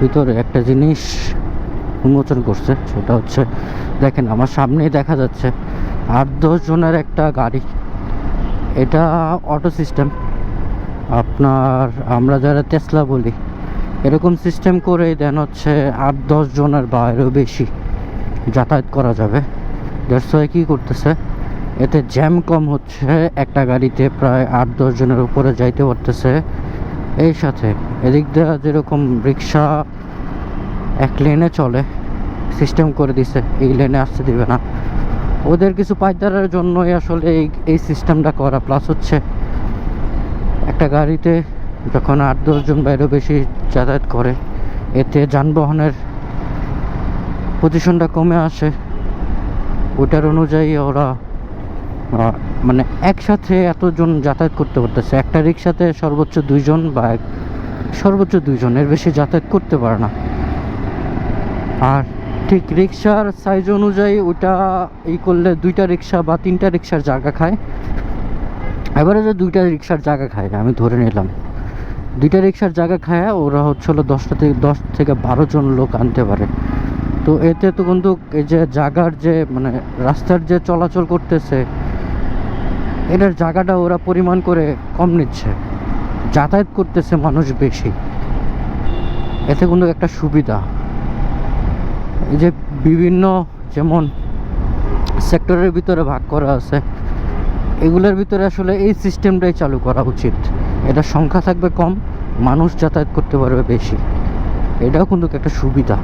ভিতরে একটা জিনিস উন্মোচন করছে, সেটা হচ্ছে, দেখেন আমার সামনেই দেখা যাচ্ছে আট দশ জনের একটা গাড়ি। এটা অটো সিস্টেম আপনার আমরা যারা তেসলা বলি, এরকম সিস্টেম করে দেন হচ্ছে আট দশ জনের বাইরেও বেশি যাতায়াত করা যাবে। দেড়শো কী করতেছে, এতে জ্যাম কম হচ্ছে, একটা গাড়িতে প্রায় আট দশ জনের উপরে যাইতে পারতেছে। এই সাথে, এদিক দিয়ে যেরকম রিক্সা এক লেনে চলে সিস্টেম করে দিছে, এই লেনে আসতে দিবে না। ওদের কিছু পাইদারের জন্যই আসলে এই এই সিস্টেমটা করা। প্লাস হচ্ছে, একটা গাড়িতে যখন আট দশজন বাইরেও বেশি যাতায়াত করে, এতে যানবাহনের পজিশনটা কমে আসে। ওটার অনুযায়ী ওরা মানে একসাথে এতজন যাতায়াত করতে পারতেছে। একটা রিক্সাতে সর্বোচ্চ দুইজন বা সর্বোচ্চ দুইজন এর বেশি যাতায়াত করতে পারে না। আর ঠিক রিক্সার সাইজ অনুযায়ী ওটা এই করলে দুইটা রিক্সা বা তিনটা রিক্সার জায়গা খায়। এবারে যে দুইটা রিক্সার জায়গা খায়, আমি ধরে নিলাম। দুইটা রিক্সার জায়গা খায়, ওরা হচ্ছে হলো দশটা থেকে দশ থেকে বারো জন লোক আনতে পারে। তো এতে তো কিন্তু এই যে জায়গার যে মানে রাস্তার যে চলাচল করতেছে এটার জায়গাটা ওরা পরিমাণ করে কম নিচ্ছে। যাতায়াত করতেছে মানুষ বেশি। এতে কিন্তু একটা সুবিধা। এই যে বিভিন্ন যেমন সেক্টরের ভিতরে ভাগ করা আছে, এগুলোর ভিতরে আসলে এই সিস্টেমটাই চালু করা উচিত। এটা সংখ্যা থাকবে কম, মানুষ যাতায়াত করতে পারবে বেশি। এটাও কিন্তু একটা সুবিধা।